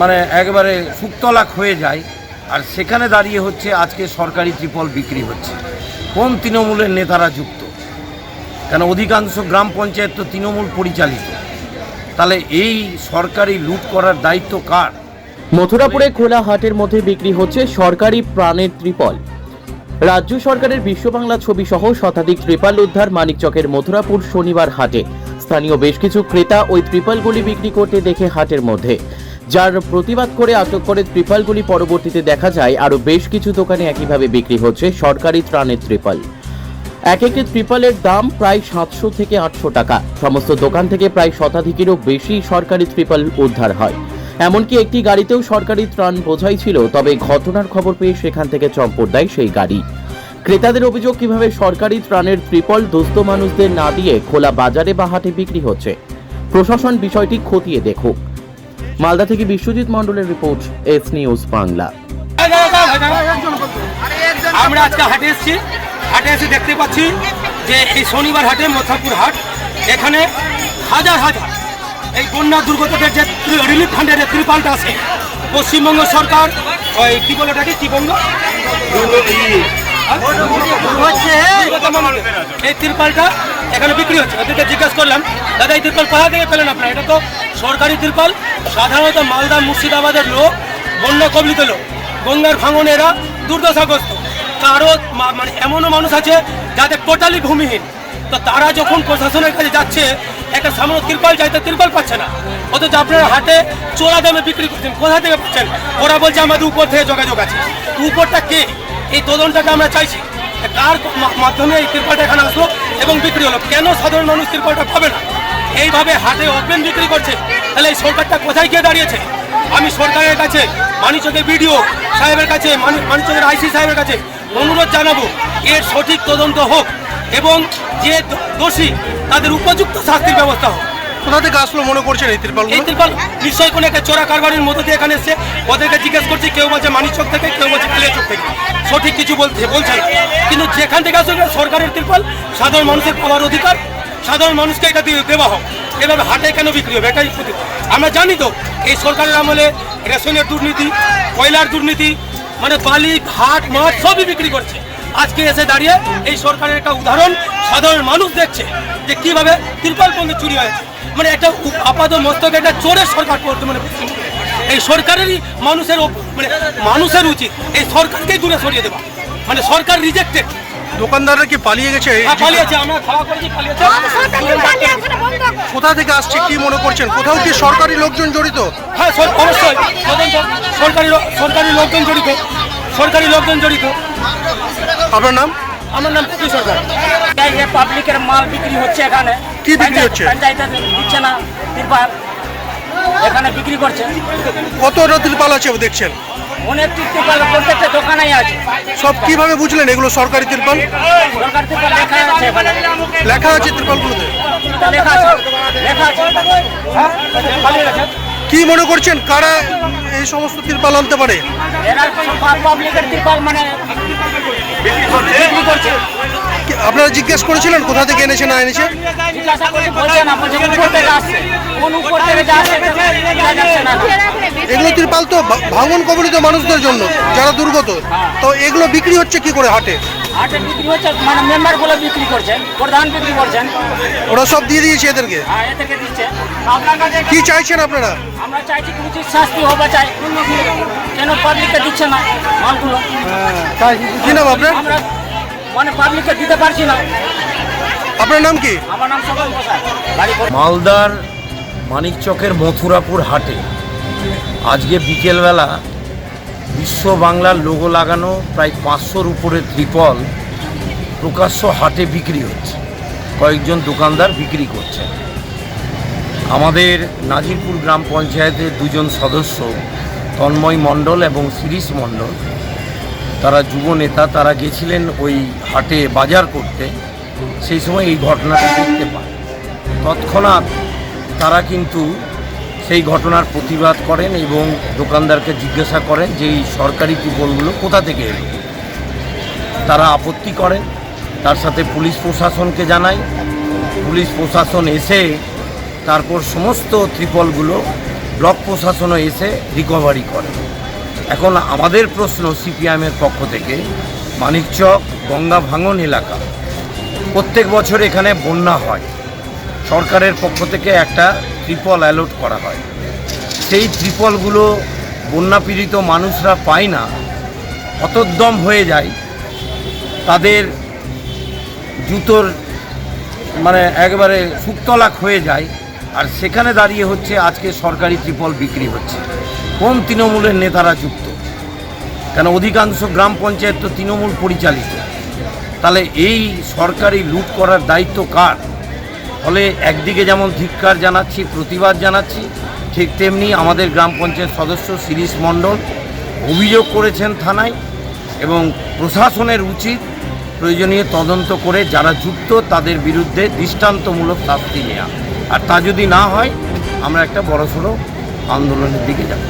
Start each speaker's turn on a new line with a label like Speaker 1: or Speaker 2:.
Speaker 1: মানে একবারে সুক্তলাক হয়ে যায়। আর সেখানে দাঁড়িয়ে হচ্ছে আজকে সরকারি ত্রিপল বিক্রি হচ্ছে। কোন তৃণমূলের নেতারা যুক্ত? কেন অধিকাংশ গ্রাম পঞ্চায়েত তো তৃণমূল পরিচালিত। তাহলে এই সরকারি লুট করার দায়িত্ব কার?
Speaker 2: মথুরাপুরে খোলা হাটের মধ্যে বিক্রি হচ্ছে সরকারি প্রাণের ত্রিপল। রাজ্য সরকারের বিশ্ব বাংলা ছবি সহ শতাধিক ত্রিপাল উদ্ধার মানিকচকের মথুরাপুর শনিবার হাটে। স্থানীয় বেশ কিছু ক্রেতা ওই ত্রিপালগুলি বিক্রি করতে দেখে হাটের মধ্যে। যার প্রতিবাদ করে আটক করে ত্রিপালগুলি পরবর্তীতে দেখা যায়, আরও বেশ কিছু দোকানে একইভাবে বিক্রি হচ্ছে, সরকারি ত্রাণের ত্রিপাল। এক একটি ত্রিপালের দাম প্রায় সাতশো থেকে আটশো টাকা। সমস্ত দোকান থেকে প্রায় শতাধিকেরও বেশি সরকারি ত্রিপাল উদ্ধার হয়। এমনকি একটি গাড়িতেও সরকারি ত্রাণ বোঝাই ছিল, তবে ঘটনার খবর পেয়ে সেখান থেকে চম্পট দেয় সেই গাড়ি। ক্রেতাদের অভিযোগ, কীভাবে সরকারি ত্রাণের ত্রিপল দুস্থ মানুষদের না দিয়ে খোলা বাজারে বা হাটে বিক্রি হচ্ছে। প্রশাসন বিষয়টি খতিয়ে দেখুক। মালদা থেকে বিশ্বজিৎ মন্ডলের রিপোর্ট এস নিউজ বাংলা।
Speaker 3: আমরা আজকে হাটে এসেছি। হাটে এসে দেখতে পাচ্ছি যে এই শনিবার হাটে মথাপুর হাট এখানে হাজার হাজার এই বন্যা দুর্গতদের যে রিলিফ ফান্ডের যে ত্রিপালটা আছে পশ্চিমবঙ্গ সরকার ওই কি বলে ওটাকে কি বঙ্গ এই তিরপালটা এখানে বিক্রি হচ্ছে। ওদেরকে জিজ্ঞেস করলাম, দাদা, এই তিরপাল কোথা থেকে পেলেন আপনারা? এটা তো সরকারি তিরপাল, সাধারণত মালদা মুর্শিদাবাদের লোক, বন্যা কবলিত লোক। গঙ্গার ভাঙনে এরা দুর্দশাগ্রস্ত। কারও মানে এমনও মানুষ আছে যাদের টোটালি ভূমিহীন। তো তারা যখন প্রশাসনের কাছে যাচ্ছে, একটা সামান্য তিরপাল চাইতে তিরপাল পাচ্ছে না। অথচ আপনারা হাটে চোরা দামে বিক্রি করছেন। কোথা থেকে পাচ্ছেন? ওরা বলছে, আমাদের উপর থেকে যোগাযোগ আছে। উপরটা কে? এই তদন্তটা আমরা চাইছি। কার মাধ্যমে এই তিরপালটা এখানে আসলো? এবং বিক্রি হলো। কেন সাধারণ মানুষ তিরপলটা পাবে না? এইভাবে হাতে ওপেন বিক্রি করছে। তাহলে এই সরকারটা কোথায় গিয়ে দাঁড়িয়েছে? আমি সরকারের কাছে, মানিচকের বিডিও সাহেবের কাছে, মানি- মানিচকের আইসি সাহেবের কাছে অনুরোধ জানাব, এর সঠিক তদন্ত হোক এবং যে দোষী তাদের উপযুক্ত শাস্তির ব্যবস্থা হোক।
Speaker 4: কোথা থেকে আসলো মনে করছেন এই তিরপাল
Speaker 3: এই তিরপাল নিশ্চয়ই কোনো একটা চোরা কারবারের মধ্যে দিয়ে এখানে এসছে। ওদেরকে জিজ্ঞেস করছি, কেউ বলছে মানিচক থেকে, কেউ বলছে কালিয়াচক থেকে। সঠিক কিছু বলছে বলছে কিন্তু যেখান থেকে আসলে সরকারের তিরপাল, সাধারণ মানুষের পাওয়ার অধিকার, সাধারণ মানুষকে এটা দেওয়া হোক। এভাবে হাটে কেন বিক্রি হবে? এটাই আমরা জানি তো, এই সরকারের আমলে রেশনের দুর্নীতি, কয়লার দুর্নীতি মানে বালি হাট মাঠ সবই বিক্রি করছে। আজকে এসে দাঁড়িয়ে এই সরকারের একটা উদাহরণ সাধারণ মানুষ দেখছে যে কীভাবে তিরপাল পণ্যে চুরি হয়েছে। মানে একটা আপাত মস্তকে একটা চোরের সরকার করতে মানে এই সরকারেরই মানুষের মানে মানুষের উচিত। এই সরকারকেই দূরে সরিয়ে দেওয়া। মানে সরকার রিজেক্টেড
Speaker 4: দোকানদাররা কি পালিয়ে গেছে? এই যে-
Speaker 3: পালিয়েছে। আমরা খাওয়া করেছি পালিয়েছে।
Speaker 4: কোথা থেকে আসছে কি মনে করছেন? কোথাও কি সরকারি লোকজন জড়িত?
Speaker 3: হ্যাঁ অবশ্যই। সরকারি সরকারি লোকজন জড়িত। সরকারি লোকজন জড়িত।
Speaker 4: আপনার নাম?
Speaker 3: আমার নাম পপি সরকার।
Speaker 5: যে পাবলিকের মাল বিক্রি হচ্ছে এখানে
Speaker 4: কি বিক্রি হচ্ছে?
Speaker 5: পঞ্চায়েতে দিচ্ছে না তিরপাল এখানে বিক্রি করছে।
Speaker 4: কতটা তিরপাল আছে দেখছেন?
Speaker 5: অনেক তিরপাল প্রত্যেকটা দোকানেই আছে।
Speaker 4: সব কীভাবে বুঝলেন এগুলো সরকারি তিরপাল?
Speaker 5: সরকার তিরপাল লেখা আছে এখানে।
Speaker 4: লেখা আছে তিরপালগুলোতে?
Speaker 5: লেখা আছে লেখা আছে। হ্যাঁ।
Speaker 4: কি মনে করছেন? কারা এই সমস্ত তিরপাল আনতে পারে?
Speaker 5: এরা সব পাবলিকের তিরপাল মানে
Speaker 4: আপনারা জিজ্ঞেস করেছিলেন কোথা থেকে এনেছে না এনেছে?
Speaker 5: উপর থেকে যাচ্ছে? না।
Speaker 4: এগুলো ত্রিপাল তো ভাঙন কবলিত মানুষদের জন্য যারা দুর্গত। তো এগুলো বিক্রি হচ্ছে কি করে হাটে?
Speaker 5: হাটে বিক্রি হচ্ছে মানে বিক্রি করছেন প্রধান বিক্রি করছেন।
Speaker 4: ওরা সব দিয়ে দিয়েছে এদেরকে?
Speaker 5: দিচ্ছে।
Speaker 4: কি চাইছেন আপনারা?
Speaker 5: আমরা চাইছি উচিত শাস্তি হবে চাই কেন পাবলিককে দিচ্ছে না মালগুলো?
Speaker 4: কি নাম আপনার?
Speaker 5: আমরা মানে পাবলিককে দিতে পারছি না।
Speaker 4: আপনার নাম কি?
Speaker 5: আমার নাম সকল প্রসাদ।
Speaker 1: মালদার মানিকচকের মথুরাপুর হাটে। আজকে বিকেলবেলা বিশ্ব বাংলার লোগো লাগানো প্রায় পাঁচশোর উপরে ত্রিপল প্রকাশ্য হাটে বিক্রি হচ্ছে। কয়েকজন দোকানদার বিক্রি করছে আমাদের নাজিরপুর গ্রাম পঞ্চায়েতের দুজন সদস্য তন্ময় মণ্ডল এবং শিরিষ মণ্ডল, তারা যুব নেতা, তারা গেছিলেন ওই হাটে বাজার করতে। সেই সময় এই ঘটনাটা দেখতে পায় তৎক্ষণাৎ তারা কিন্তু সেই ঘটনার প্রতিবাদ করেন এবং দোকানদারকে জিজ্ঞাসা করেন যে এই সরকারি টিপলগুলো কোথা থেকে এলো। তারা আপত্তি করেন, তার সাথে পুলিশ প্রশাসনকে জানায় পুলিশ প্রশাসন এসে তারপর সমস্ত ত্রিপলগুলো ব্লক প্রশাসনও এসে রিকভারি করে। এখন আমাদের প্রশ্ন সিপিআইএমের পক্ষ থেকে, মানিকচক গঙ্গা ভাঙন এলাকা প্রত্যেক বছর এখানে বন্যা হয়। সরকারের পক্ষ থেকে একটা ত্রিপল অ্যালট করা হয়। সেই ত্রিপলগুলো বন্যাপীড়িত মানুষরা পায় না হতোদ্যম হয়ে যায়। তাদের জুতোর মানে একবারে সুক্তলাক হয়ে যায় আর সেখানে দাঁড়িয়ে হচ্ছে আজকে সরকারি ত্রিপল বিক্রি হচ্ছে। কোন তৃণমূলের নেতারা যুক্ত? কেন অধিকাংশ গ্রাম পঞ্চায়েত তো তৃণমূল পরিচালিত। তাহলে এই সরকারি লুট করার দায়িত্ব কার? ফলে একদিকে যেমন ধিক্কার জানাচ্ছি, প্রতিবাদ জানাচ্ছি, ঠিক তেমনি আমাদের গ্রাম পঞ্চায়েত সদস্য শিরিষ মণ্ডল অভিযোগ করেছেন থানায় এবং প্রশাসনের উচিত প্রয়োজনীয় তদন্ত করে যারা যুক্ত তাদের বিরুদ্ধে দৃষ্টান্তমূলক শাস্তি নেওয়া আর তা যদি না হয়, আমরা একটা বড়সড় আন্দোলনের দিকে যাব।